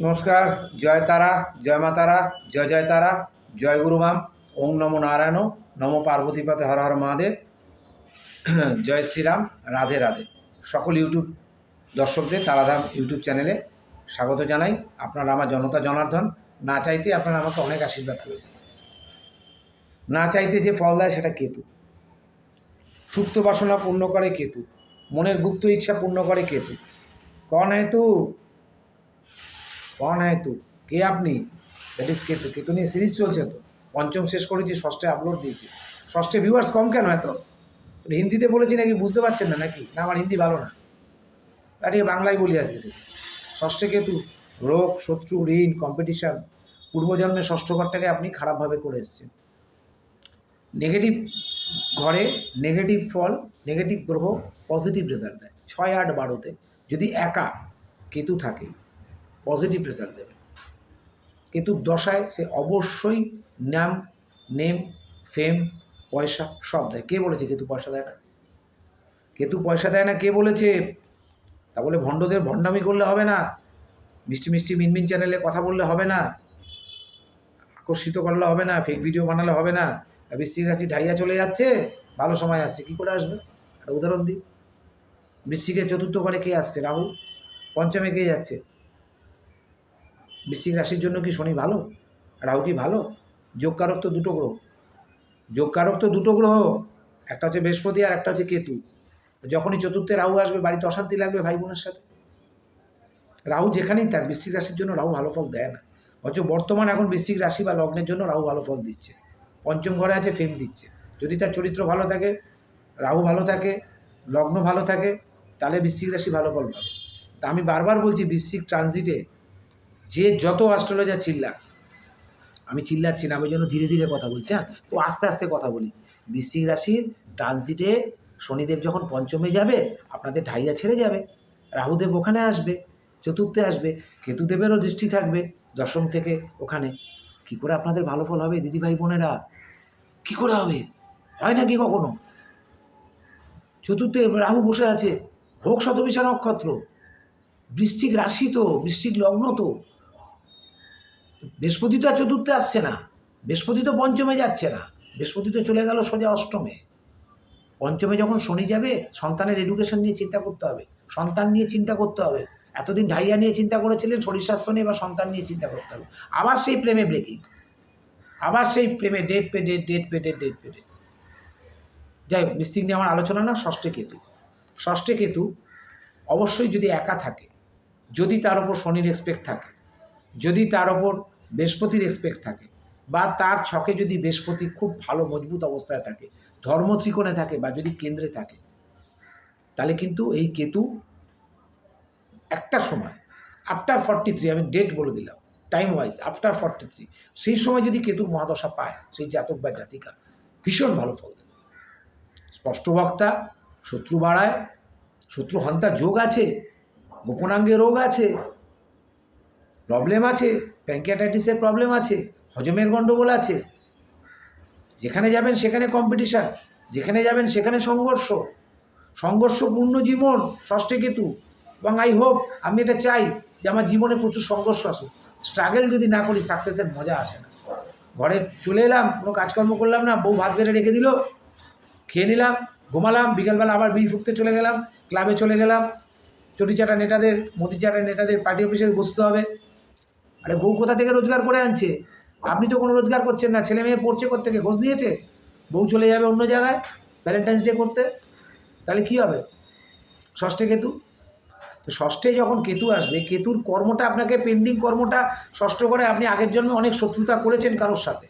নমস্কার, জয় তারা, জয় মা তারা, জয় জয় তারা, জয় গুরুমাম ওং নমো নারায়ণ, নমো পার্বতীপতে হর হর মহাদেব, জয় শ্রীরাম, রাধে রাধে। সকল ইউটিউব দর্শকদের তারাধাম ইউটিউব চ্যানেলে স্বাগত জানাই। আপনারা আমার জনতা জনার্দন, না চাইতে আপনারা আমাকে অনেক আশীর্বাদ করেছেন। না চাইতে যে ফল দেয় সেটা কেতু। সুপ্ত বাসনা পূর্ণ করে কেতু। মনের গুপ্ত ইচ্ছা পূর্ণ করে কেতু। কন কন হ্যায় তু? কে আপনি? দ্যাট ইজ কেতু কেতু নিয়ে সিরিজ চলছে তো? পঞ্চম শেষ করেছি, ষষ্ঠে আপলোড দিয়েছি। ষষ্ঠে ভিউয়ার্স কম কেন এত? হিন্দিতে বলেছি নাকি বুঝতে পারছেন না নাকি? না, আমার হিন্দি ভালো না। আরে বাংলায় বলি আজকে থেকে ষষ্ঠে কেতু রোগ, শত্রু, ঋণ কম্পিটিশান পূর্বজন্মে ষষ্ঠ ঘরটাকে আপনি খারাপভাবে করে এসছেন। নেগেটিভ ঘরে নেগেটিভ ফল নেগেটিভ গ্রহ পজিটিভ রেজাল্ট দেয়। ছয় আট বারোতে যদি একা কেতু থাকে পজিটিভ রেজাল্ট দেবে। কেতুর দশায় সে অবশ্যই নাম নেম ফেম পয়সা সব দেয়। কে বলেছে কেতু পয়সা দেয় না? কেতু পয়সা দেয় না, কে বলেছে? তা বলে ভণ্ডদের ভণ্ডামি করলে হবে না। মিষ্টি মিষ্টি মিনমিন চ্যানেলে কথা বললে হবে না। আকর্ষিত করলে হবে না। ফেক ভিডিও বানালে হবে না। বৃশ্চিক রাশি ঢাইয়া চলে যাচ্ছে। ভালো সময় আসছে। কী করে আসবে? একটা উদাহরণ দিই। বৃশ্চিকের চতুর্থ ঘরে কে আসছে? রাহু পঞ্চমে কে যাচ্ছে? বৃশ্চিক রাশির জন্য কি শনি ভালো? রাহু কি ভালো? যোগকারক তো দুটো গ্রহ। যোগকারক তো দুটো গ্রহ, একটা হচ্ছে বৃহস্পতি আর একটা হচ্ছে কেতু। যখনই চতুর্থে রাহু আসবে, বাড়িতে অশান্তি লাগবে ভাই বোনের সাথে। রাহু যেখানেই থাক, বৃশ্চিক রাশির জন্য রাহু ভালো ফল দেয় না। অথচ বর্তমান এখন বৃশ্চিক রাশি বা লগ্নের জন্য রাহু ভালো ফল দিচ্ছে। পঞ্চম ঘরে আছে ফেম দিচ্ছে। যদি তার চরিত্র ভালো থাকে, রাহু ভালো থাকে, লগ্ন ভালো থাকে, তাহলে বৃশ্চিক রাশি ভালো ফল পাবে। তা আমি বারবার বলছি, বৃশ্চিক ট্রানজিটে যে যত অ্যাস্ট্রোলজার চিল্লা আমি চিল্লাচ্ছি না, আমি জন্য ধীরে ধীরে কথা বলছি হ্যাঁ? তো আস্তে আস্তে কথা বলি। বৃশ্চিক রাশির ট্রানজিটে শনিদেব যখন পঞ্চমে যাবে, আপনাদের ঢাইয়া ছেড়ে যাবে, রাহুদেব ওখানে আসবে, চতুর্থে আসবে, কেতুদেবেরও দৃষ্টি থাকবে দশম থেকে ওখানে। কি করে আপনাদের ভালো ফল হবে দিদি ভাই বোনেরা? কি করে হবে? হয় নাকি কখনো? চতুর্থে রাহু বসে আছে হোক শতবিশা নক্ষত্র, বৃশ্চিক রাশি তো, বৃশ্চিক লগ্ন তো। বৃহস্পতি তো আর চতুর্থে আসছে না। বৃহস্পতি তো পঞ্চমে যাচ্ছে না। বৃহস্পতি তো চলে গেল সোজা অষ্টমে। পঞ্চমে যখন শনি যাবে, সন্তানের এডুকেশন নিয়ে চিন্তা করতে হবে। সন্তান নিয়ে চিন্তা করতে হবে। এতদিন ঢাইয়া নিয়ে চিন্তা করেছিলেন, শরীর স্বাস্থ্য নিয়ে বা সন্তান নিয়ে চিন্তা করতে হবে। আবার সেই প্রেমে ব্রেকিং আবার সেই প্রেমে ডেট পে ডেট ডেট পে ডেট ডেট পে ডেট যাই হোক বৃশ্চিক নিয়ে আমার আলোচনা না, ষষ্ঠে কেতু। ষষ্ঠে কেতু অবশ্যই যদি একা থাকে, যদি তার ওপর শনির এক্সপেক্ট থাকে, যদি তার ওপর বৃহস্পতির এক্সপেক্ট থাকে বা তার ছকে যদি বৃহস্পতি খুব ভালো, মজবুত অবস্থায় থাকে, ধর্ম ত্রিকোণে থাকে বা যদি কেন্দ্রে থাকে, তাহলে কিন্তু এই কেতু একটা সময় আফটার ফর্টি থ্রি আমি ডেট বলে দিলাম time wise after forty three সেই সময় যদি কেতুর মহাদশা পায়, সেই জাতক বা জাতিকা ভীষণ ভালো ফল দেবে। স্পষ্ট বক্তা, শত্রু বাড়ায়, শত্রু হন্তা যোগ আছে, গোপনাঙ্গে রোগ আছে প্রবলেম আছে প্যাঙ্কিয়াটাইটিসের প্রবলেম আছে, হজমের গণ্ডগোল আছে। যেখানে যাবেন সেখানে কম্পিটিশান যেখানে যাবেন সেখানে সংঘর্ষ। সংঘর্ষপূর্ণ জীবন, ষষ্ঠে কেতু। এবং আই হোপ আমি এটা চাই যে আমার জীবনে প্রচুর সংঘর্ষ আসুক। স্ট্রাগল যদি না করি সাকসেসের মজা আসে না। ঘরে চলে এলাম, কোনো কাজকর্ম করলাম না, বউ ভাত বেড়ে রেখে দিল। খেয়ে নিলাম, ঘুমালাম, বিকেলবেলা আবার বিড়ি ফুকতে চলে গেলাম ক্লাবে চলে গেলাম। চটিচাটা নেতাদের মতিচাটা নেতাদের পার্টি অফিসে বসতে হবে। আরে বউ কোথা থেকে রোজগার করে আনছে? আপনি তো কোনো রোজগার করছেন না, ছেলে মেয়ে পড়ছে থেকে খোঁজ দিয়েছে? বউ চলে যাবে অন্য জায়গায় ভ্যালেন্টাইন্স ডে করতে? তাহলে কী হবে? ষষ্ঠে কেতু? তো ষষ্ঠে যখন কেতু আসবে, কেতুর কর্মটা আপনাকে পেন্ডিং কর্মটা ষষ্ঠ করে আপনি আগের জন্মে অনেক শত্রুতা করেছেন কারোর সাথে।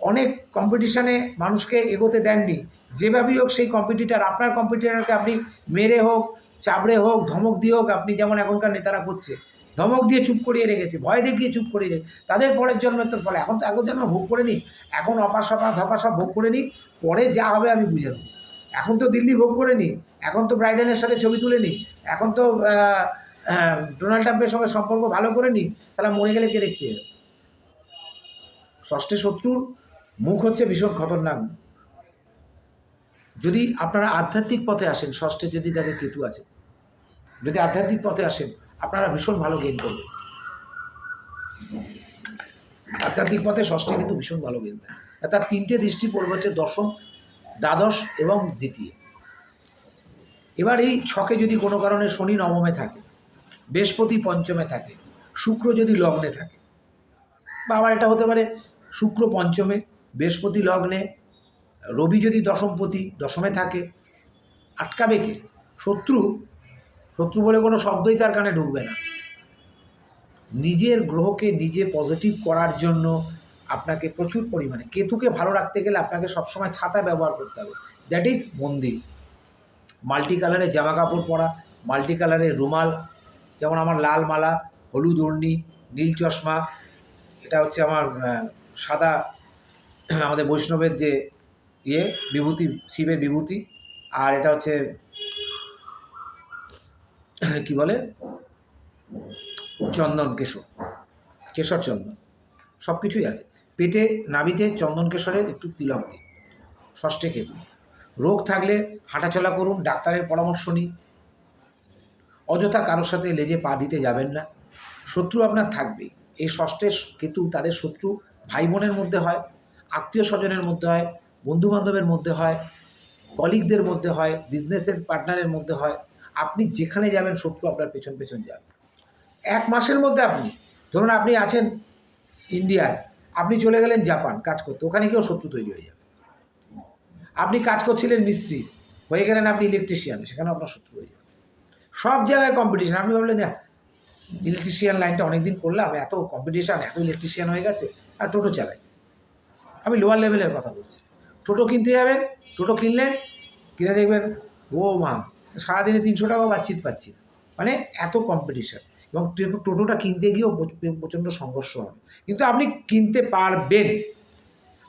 অনেক কম্পিটিশানে মানুষকে এগোতে দেননি। যেভাবেই হোক সেই কম্পিটিটার আপনার কম্পিটিটারকে আপনি মেরে হোক, চাবড়ে হোক, ধমক দিয়ে হোক, আপনি যেমন এখনকার নেতারা করছে। ধমক দিয়ে চুপ করিয়ে রেখেছে, ভয় দেখিয়ে চুপ করিয়ে রেখে তাদের পরের জন্মের তো ফলে। এখন তো এখন জন্ম ভোগ করে নিই। এখন অপার সপা ধপা সব ভোগ করে নিই। পরে যা হবে আমি বুঝে নেব। এখন তো দিল্লি ভোগ করে নিই। এখন তো ব্রাইডেনের সাথে ছবি তুলে নিই। এখন তো ডোনাল্ড ট্রাম্পের সঙ্গে সম্পর্ক ভালো করে নিই। তাহলে মরে গেলে কে দেখতে ষষ্ঠে শত্রুর মুখ হচ্ছে ভীষণ খতরনাক। যদি আপনারা আধ্যাত্মিক পথে আসেন, ষষ্ঠে যদি তাদের কেতু আছে, যদি আধ্যাত্মিক পথে আসেন আপনারা ভীষণ ভালো গেম করবেন। আধ্যাত্মিক পথে ষষ্ঠী কিন্তু ভীষণ ভালো কিন্তু তার তিনটে দৃষ্টি পড়বে হচ্ছে দশম, দ্বাদশ এবং দ্বিতীয়। এবার এই ছকে যদি কোনো কারণে শনি নবমে থাকে, বৃহস্পতি পঞ্চমে থাকে, শুক্র যদি লগ্নে থাকে, বা আবার এটা হতে পারে শুক্র পঞ্চমে, বৃহস্পতি লগ্নে, রবি যদি দশমপতি দশমে থাকে, আটকাবে কে? শত্রু শত্রু বলে কোনো শব্দই তার কানে ঢুকবে না। নিজের গ্রহকে নিজে পজিটিভ করার জন্য আপনাকে প্রচুর পরিমাণে, কেতুকে ভালো রাখতে গেলে আপনাকে সবসময় ছাতা ব্যবহার করতে হবে। দ্যাট ইজ মন্দির। মাল্টি কালারের জামা কাপড় পরা, মাল্টি কালারের রুমাল, যেমন আমার লাল মালা, হলুদ ওড়নি, নীল চশমা, এটা হচ্ছে আমার সাদা, আমাদের বৈষ্ণবের যে ইয়ে বিভূতি, শিবের বিভূতি, আর এটা হচ্ছে কি বলে? চন্দন কেশর। কেশর চন্দন। সব কিছুই আছে। পেটে, নাভিতে চন্দন কেশরের একটু তিলক দিন ষষ্ঠে কেতু রোগ থাকলে হাঁটাচলা করুন, ডাক্তারের পরামর্শ নিন। অযথা কারোর সাথে লেজে পা দিতে যাবেন না। শত্রু আপনার থাকবেই। এই ষষ্ঠের কেতু তাদের শত্রু ভাই বোনের মধ্যে হয় আত্মীয় স্বজনের মধ্যে হয় বন্ধু বান্ধবের মধ্যে হয়, কলিগদের মধ্যে হয় বিজনেসের পার্টনারের মধ্যে হয়। আপনি যেখানে যাবেন, শত্রু আপনার পেছন পেছন যাবে। এক মাসের মধ্যে আপনি, ধরুন আপনি আছেন ইন্ডিয়ায়, আপনি চলে গেলেন জাপান, কাজ করতে, ওখানে গিয়েও শত্রু তৈরি হয়ে যাবে। আপনি কাজ করছিলেন মিস্ত্রি, হয়ে গেলেন আপনি ইলেকট্রিশিয়ান সেখানে আপনার শত্রু হয়ে যাবে। সব জায়গায় কম্পিটিশান আপনি ভাবলেন ইলেকট্রিশিয়ান লাইনটা অনেকদিন করলাম, এত কম্পিটিশান এত ইলেকট্রিশিয়ান হয়ে গেছে, আর টোটো চালাই। আমি লোয়ার লেভেলের কথা বলছি। টোটো কিনতে যাবেন, টোটো কিনলেন, কিনে দেখবেন, ও মা সারাদিনে তিনশো টাকা বাচ্চিত পাচ্ছি মানে এত কম্পিটিশান এবং টোটোটা কিনতে গিয়েও প্রচণ্ড সংঘর্ষ হবে কিন্তু আপনি কিনতে পারবেন।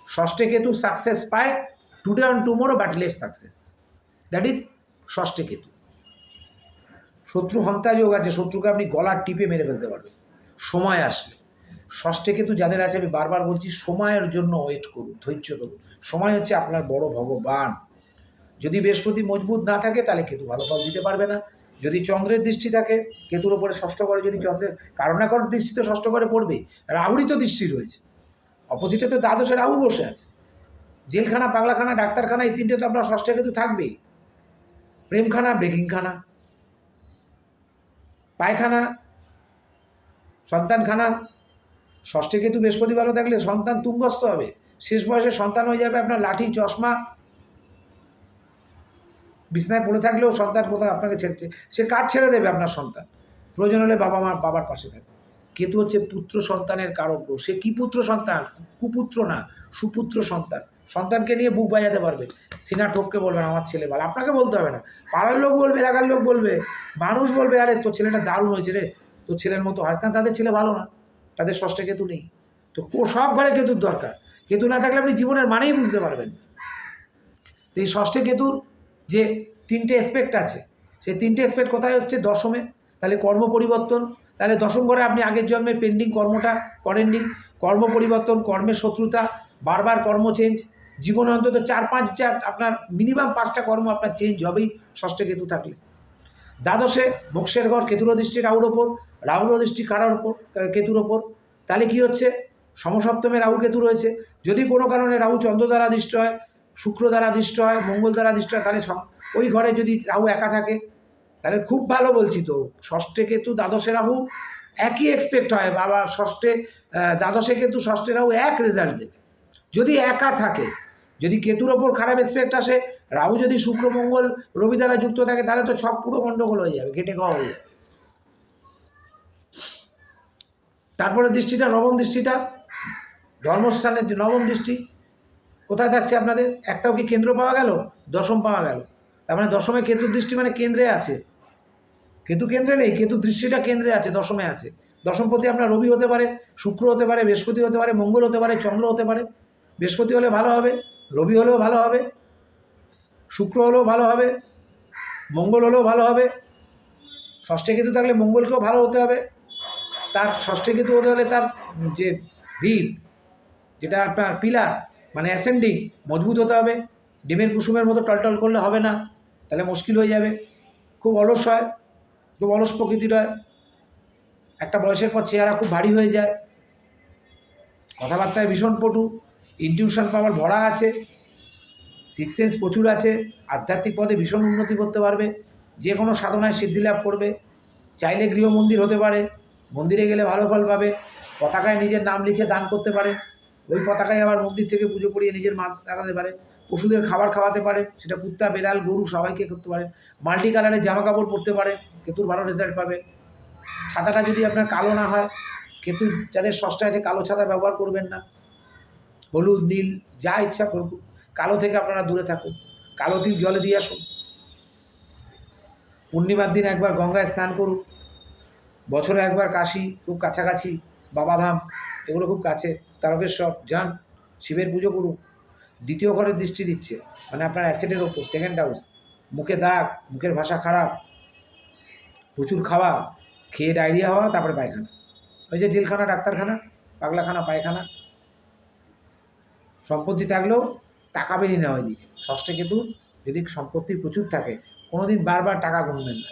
ষষ্ঠে কেতু সাকসেস পায় today on tomorrow battleless success that is ষষ্ঠে Ketu. শত্রু হন্তা যোগ আছে, শত্রুকে আপনি গলার টিপে মেরে ফেলতে পারবেন। সময় আসলে। ষষ্ঠে কেতু যাদের আছে, আমি বারবার বলছি, সময়ের জন্য ওয়েট করুন, ধৈর্য ধরুন। সময় হচ্ছে আপনার বড় ভগবান। যদি বৃহস্পতি মজবুত না থাকে, তাহলে কেতু ভালো ফল দিতে পারবে না। যদি চন্দ্রের দৃষ্টি থাকে, কেতুর ওপরে ষষ্ঠ করে যদি চন্দ্রের, কারণ না কারণ দৃষ্টি তো ষষ্ঠ করে পড়বে রাহুরই তো দৃষ্টি রয়েছে। অপোজিটে তো দ্বাদশে রাহু বসে আছে। জেলখানা, পাগলাখানা, ডাক্তারখানা, এই তিনটে তো আপনার ষষ্ঠে কেতু থাকবেই। প্রেমখানা, ব্রেকিংখানা। পায়খানা, সন্তানখানা। ষষ্ঠে কেতু বৃহস্পতি ভালো থাকলে সন্তান তুঙ্গস্থ হবে। শেষ বয়সে সন্তান হয়ে যাবে আপনার লাঠি, চশমা বিছনায় পড়ে থাকলেও সন্তান কোথাও আপনাকে ছেড়েছে। সে কাজ ছেড়ে দেবে আপনার সন্তান। প্রয়োজন হলে বাবা মা বাবার পাশে থাকবে। কেতু হচ্ছে পুত্র সন্তানের কারক। সে কি পুত্র সন্তান? কুপুত্র না, সুপুত্র সন্তান। সন্তানকে নিয়ে বুক বাজাতে পারবে। সিনা ঠোককে বলবেন আমার ছেলে ভালো। আপনাকে বলতে হবে না। পাড়ার লোক বলবে, এলাকার লোক বলবে, মানুষ বলবে, আরে, তোর ছেলেটা দারুণ হয়েছে রে। তোর ছেলের মতো হয়। কারণ তাদের ছেলে ভালো না। তাদের ষষ্ঠে কেতু নেই। তো ও সব ঘরে কেতুর দরকার। কেতু না থাকলে আপনি জীবনের মানেই বুঝতে পারবেন তো এই ষষ্ঠে কেতুর যে তিনটে এসপেক্ট আছে। সেই তিনটে এসপেক্ট কোথায় হচ্ছে? দশমে। তাহলে কর্ম পরিবর্তন। তাহলে দশম ঘরে আপনি আগের জন্মের পেন্ডিং কর্মটা করেননি কর্ম পরিবর্তন, কর্মের শত্রুতা, বারবার কর্ম চেঞ্জ জীবনে অন্তত চার, পাঁচ চার আপনার মিনিমাম পাঁচটা কর্ম আপনার চেঞ্জ হবেই ষষ্ঠে কেতু থাকলে। দ্বাদশে মোক্ষের ঘর কেতুর দৃষ্টি রাহুর ওপর। রাহুর দৃষ্টি কারার ওপর? কেতুর ওপর। তাহলে কি হচ্ছে? সমসপ্তমে রাহু কেতু রয়েছে। যদি কোনো কারণে রাহু চন্দ্র দ্বারা দৃষ্ট হয় শুক্র দ্বারা দৃষ্ট হয়, মঙ্গল দ্বারা দৃষ্ট হয়, তাহলে ওই ঘরে যদি রাহু একা থাকে, তাহলে খুব ভালো বলছি তো। ষষ্ঠে কেতু দ্বাদশে রাহু একই এক্সপেক্ট হয়। বাবা ষষ্ঠে দ্বাদশে কেতু ষষ্ঠে রাহু এক রেজাল্ট দেবে। যদি একা থাকে, যদি কেতুর ওপর খারাপ এক্সপেক্ট আসে, রাহু যদি শুক্র, মঙ্গল, রবি দ্বারা যুক্ত থাকে, তাহলে তো সব পুরো গণ্ডগোল হয়ে যাবে কেটে খাওয়া হয়ে যাবে। তারপরে দৃষ্টিটা নবম দৃষ্টিটা, ধর্মস্থানের নবম দৃষ্টি কোথায় থাকছে আপনাদের? একটাও কি কেন্দ্র পাওয়া গেল? দশম পাওয়া গেল। তার মানে দশমে কেতুর দৃষ্টি মানে কেন্দ্রে আছে। কেতু কেন্দ্রে নেই, কেতু দৃষ্টিটা কেন্দ্রে আছে, দশমে আছে। দশমপতি আপনার রবি হতে পারে, শুক্র হতে পারে, বৃহস্পতি হতে পারে, মঙ্গল হতে পারে, চন্দ্র হতে পারে। বৃহস্পতি হলে ভালো হবে, রবি হলেও ভালো হবে, শুক্র হলেও ভালো হবে, মঙ্গল হলেও ভালো হবে। ষষ্ঠে কেতু থাকলে মঙ্গলকেও ভালো হতে হবে। তার ষষ্ঠে কেতু হতে হলে তার যে ভিত যেটা আপনার পিলার মানে অ্যাসেন্ডিং মজবুত হতে হবে। ডিমের কুসুমের মতো টলটল করলে হবে না, তাহলে মুশকিল হয়ে যাবে। খুব অলস হয়, খুব অলস প্রকৃতির হয়। একটা বয়সের পর চেহারা খুব ভারী হয়ে যায়। কথাবার্তায় ভীষণ পটু ইনটিউশন পাওয়ার ভরা আছে সিক্স সেন্স প্রচুর আছে, আধ্যাত্মিক পদে ভীষণ উন্নতি করতে পারবে যে কোনো সাধনায় সিদ্ধি লাভ করবে। চাইলে গৃহমন্দির হতে পারে, মন্দিরে গেলে ভালো ফল পাবে, পতাকায় নিজের নাম লিখে দান করতে পারে। ওই পতাকায় আবার মন্দির থেকে পুজো করিয়ে নিজের মা লাগাতে পারে, পশুদের খাবার খাওয়াতে পারে, সেটা কুত্তা, বেড়াল, গরু সবাইকে করতে পারে, মাল্টি কালারের জামা কাপড় পরতে পারে, কেতুর ভালো রেজাল্ট পাবে। ছাতাটা যদি আপনার কালো না হয়, কেতু যাদের ষষ্ঠে আছে কালো ছাতা ব্যবহার করবেন না। হলুদ, নীল, যা ইচ্ছা করুন, কালো থেকে আপনারা দূরে থাকুন, কালো তিল জলে দিয়ে আসুন। পূর্ণিমার দিন একবার গঙ্গায় স্নান করুন, বছরে একবার কাশি, খুব কাছাকাছি বাবাধাম, এগুলো খুব কাছে। তারকেশ্বর, যান, শিবের পুজো করুন দ্বিতীয় ঘরের দৃষ্টি দিচ্ছে মানে আপনার অ্যাসিডের ওপর সেকেন্ড হাউস মুখে দাগ, মুখের ভাষা খারাপ, প্রচুর খাওয়া, খেয়ে ডায়রিয়া হওয়া, তারপরে পায়খানা। ওই যে জেলখানা, ডাক্তারখানা, পাগলাখানা, পায়খানা। সম্পত্তি থাকলেও তাকাবেনই না ওইদিকে ষষ্ঠে কেতু যদি সম্পত্তি প্রচুর থাকে, কোনোদিন বারবার টাকা গুনবেন না।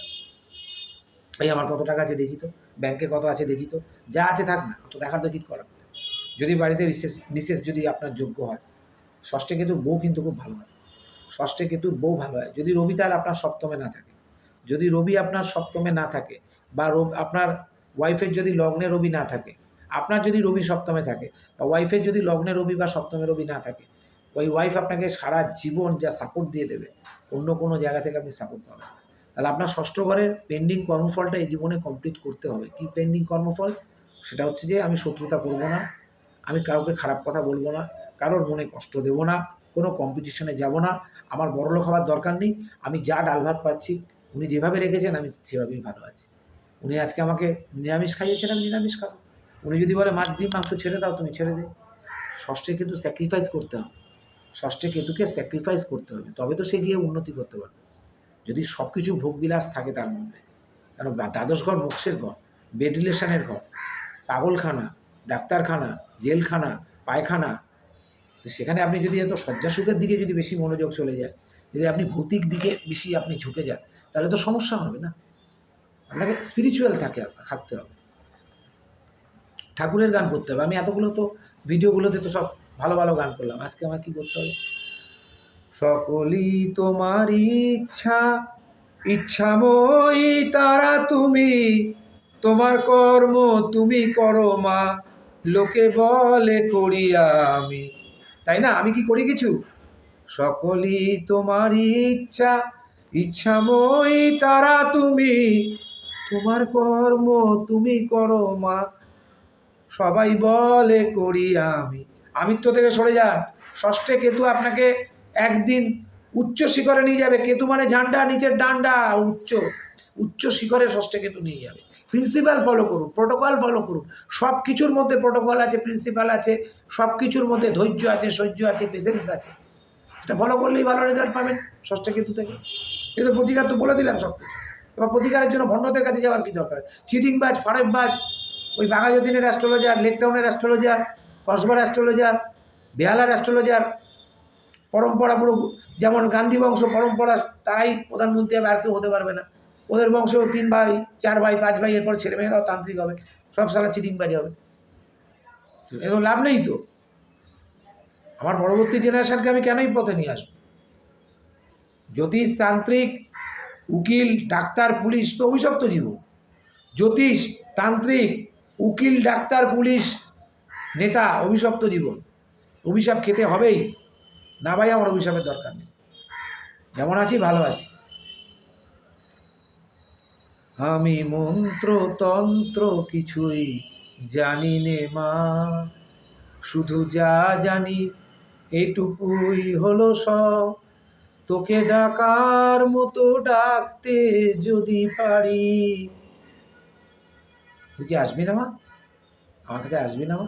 এই আমার কত টাকা আছে দেখি তো। ব্যাংকে কত আছে দেখি তো। যা আছে থাক না তো দেখার তো কি করার? যদি বাড়িতে বিশেষ বিশেষ যদি আপনার যোগ্য হয়, ষষ্ঠে কেতুর বউ কিন্তু খুব ভালো হয়। ষষ্ঠে কেতুর বউ ভালো হয়। যদি রবি তার আপনার সপ্তমে না থাকে, যদি রবি আপনার সপ্তমে না থাকে বা আপনার ওয়াইফের যদি লগ্নে রবি না থাকে, আপনার যদি রবি সপ্তমে থাকে, বা ওয়াইফের যদি লগ্নে রবি বা সপ্তমে রবি না থাকে, ওই ওয়াইফ আপনাকে সারা জীবন যা সাপোর্ট দিয়ে দেবে, অন্য কোনো জায়গা থেকে আপনি সাপোর্ট পাবেন। তাহলে আপনার ষষ্ঠ ঘরের পেন্ডিং কর্মফলটা এই জীবনে কমপ্লিট করতে হবে। কি পেন্ডিং কর্মফল? সেটা হচ্ছে যে আমি শত্রুতা করব না, আমি কাউকে খারাপ কথা বলব না, কারোর মনে কষ্ট দেব না, কোনো কম্পিটিশনে যাব না, আমার বড়লোক হওয়ার দরকার নেই, আমি যা ডাল ভাত পাচ্ছি, উনি যেভাবে রেখেছেন আমি সেভাবেই ভালো আছি। উনি আজকে আমাকে নিরামিষ খাইয়েছেন, আমি নিরামিষ খাব। উনি যদি বলে, মাছ, ডিম, মাংস ছেড়ে দাও, তুমি ছেড়ে দে। ষষ্ঠে কিন্তু স্যাক্রিফাইস করতে হবে। ষষ্ঠে কেতুকে স্যাক্রিফাইস করতে হবে। তবে তো সে গিয়ে উন্নতি করতে পারবে। যদি সব কিছু ভোগবিলাস থাকে তার মধ্যে। কারণ দ্বাদশ ঘর মোক্ষের ঘর বেড রিলেশনের ঘর, পাগলখানা, ডাক্তারখানা, জেলখানা, পায়খানা। সেখানে আপনি যদি এত শয্যা সুখের দিকে যদি বেশি মনোযোগ চলে যায়, যদি আপনি ভৌতিক দিকে বেশি আপনি ঝুঁকে যান, তাহলে তো সমস্যা হবে না। আপনাকে স্পিরিচুয়াল থাকে, থাকতে হবে। ঠাকুরের গান করতে হবে। আমি এতগুলো তো, ভিডিওগুলোতে তো সব ভালো ভালো গান করলাম আজকে আমার কি করতে হবে? সকলই তোমার ইচ্ছা। ইচ্ছাময়ী তারা তুমি, তোমার কর্ম তুমি করো মা। লোকে বলে করি আমি। তাই না? আমি কি করি কিছু? সকলই তোমার ইচ্ছা। ইচ্ছাময়ী তারা তুমি, তোমার কর্ম তুমি করো মা। সবাই বলে করি আমি। আমিত্ব থেকে সরে যান। ষষ্ঠে কেতু আপনাকে একদিন উচ্চ শিখরে নিয়ে যাবে, কেতু মানে ঝান্ডা, নিচের ডান্ডা উচ্চ। উচ্চ শিখরে ষষ্ঠে কেতু নিয়ে যাবে। প্রিন্সিপাল ফলো করুন প্রোটোকল ফলো করুন। সব কিছুর মধ্যে প্রোটোকল আছে প্রিন্সিপাল আছে সব কিছুর মধ্যে ধৈর্য আছে, সহ্য আছে পেশেন্স আছে। এটা ফলো করলেই ভালো রেজাল্ট পাবেন ষষ্ঠে কেতু থেকে। এই তো প্রতিকার তো বলে দিলাম সব কিছু এবার প্রতিকারের জন্য ভণ্ডদের কাছে যাওয়ার কি দরকার? চিটিং বাজ ফারেব বাজ ওই বাঘাযতীনের অ্যাস্ট্রোলজার লেকটাউনের অ্যাস্ট্রোলজার কসবার অ্যাস্ট্রোলজার বেহালার অ্যাস্ট্রোলজার পরম্পরা পুরো যেমন গান্ধী বংশ পরম্পরা তারাই প্রধানমন্ত্রী হবে আর কেউ হতে পারবে না। ওদের বংশ তিন ভাই, চার ভাই, পাঁচ ভাই, এরপর ছেলেমেয়েরাও তান্ত্রিক হবে, সব সারা চিটিংবাজি হবে। এরকম লাভ নেই তো? আমার পরবর্তী জেনারেশনকে আমি কেনই পথে নিয়ে আসব? জ্যোতিষ, তান্ত্রিক, উকিল, ডাক্তার, পুলিশ তো অভিশপ্ত জীবন। জ্যোতিষ, তান্ত্রিক, উকিল, ডাক্তার, পুলিশ, নেতা অভিশপ্ত জীবন। অভিশাপ খেতে হবেই। না ভাই, আমার অভিশাপের দরকার নেই। যেমন আছি, ভালো আছি। আমি মন্ত্র তন্ত্র কিছুই জানি নে, মা। শুধু যা জানি, এটুকুই হলো সব। তোকে ডাকার মতো ডাকতে যদি পারি। তুই কি আসবি না, মা? আমার কাছে আসবি না, মা?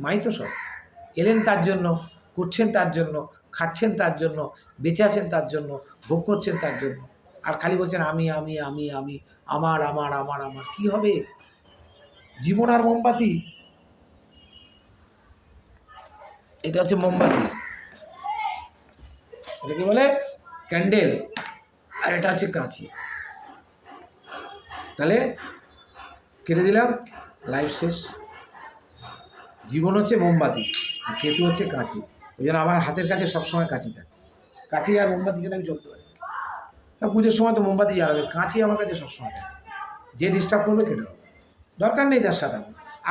মাই তো সব। এলেন তার জন্য। করছেন তার জন্য, খাচ্ছেন তার জন্য, বেঁচে আছেন তার জন্য, ভোগ করছেন তার জন্য। আর খালি বলছেন, আমি আমি আমি আমি, আমার আমার আমার আমার। কি হবে? জীবন আর মোমবাতি? এটা হচ্ছে মোমবাতি। এটা কি বলে? ক্যান্ডেল। আর এটা হচ্ছে কাঁচি। তাহলে কেটে দিলাম, লাইফ শেষ। জীবন হচ্ছে মোমবাতি কেতু হচ্ছে কাঁচি। ওই জন্য আমার হাতের কাছে সবসময় কাঁচি থাকে। কাঁচি আর মোমবাতি যেন আমি চলতে পারি। পুজোর সময় তো মোমবাতি জ্বালাবে, কাঁচি আমার কাছে সবসময় থাকে। যে ডিস্টার্ব করবে কেটে হবে দরকার নেই তার সাথে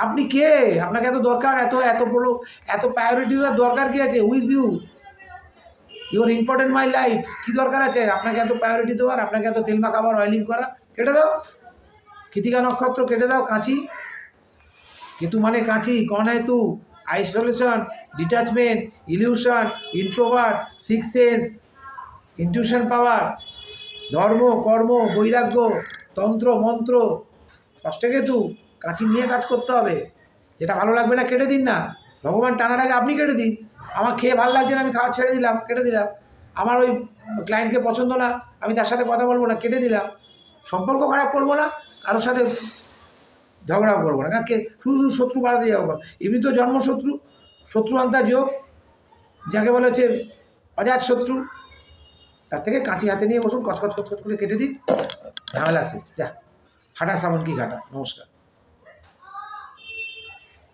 আপনি কে? আপনাকে এত দরকার, এত এত বড় এত প্রায়োরিটি দরকার কি আছে? With you your important my life কী দরকার আছে? আপনাকে এত প্রায়োরিটি দেওয়ার, আপনাকে এত তেল মাখাবার অয়েলিং করা কেটে দাও। কৃতিকা নক্ষত্র, কেটে দাও কাঁচি। কেতু মানে কাঁচি কনেতু isolation, detachment, illusion, introvert, six sense, intuition power, ধর্ম, কর্ম, বৈরাগ্য, তন্ত্র, মন্ত্র ষষ্ঠে কেতু কাঁচি নিয়ে কাজ করতে হবে। যেটা ভালো লাগবে না, কেটে দিন না। ভগবান টানার আগে আপনি কেটে দিন। আমার খেয়ে ভালো লাগছে না, আমি খাওয়া ছেড়ে দিলাম, কেটে দিলাম। আমার ওই ক্লায়েন্টকে পছন্দ না, আমি তার সাথে কথা বলব না, কেটে দিলাম। সম্পর্ক খারাপ করব না, কারোর সাথে ঝগড়াও করব না। কারণ কে শুধু শুধু শত্রু বাড়াতে যাব। এমনি তো জন্মশত্রু। শত্রু আন্তা যোগ যাকে বলা হচ্ছে অজাত শত্রু, তার থেকে কাঁচি হাতে নিয়ে বসুন, কচকচ কচকচ করে কেটে দিন। ঝামেলা শেষ। যা, হাঁটা সামন কি ঘাটা। নমস্কার।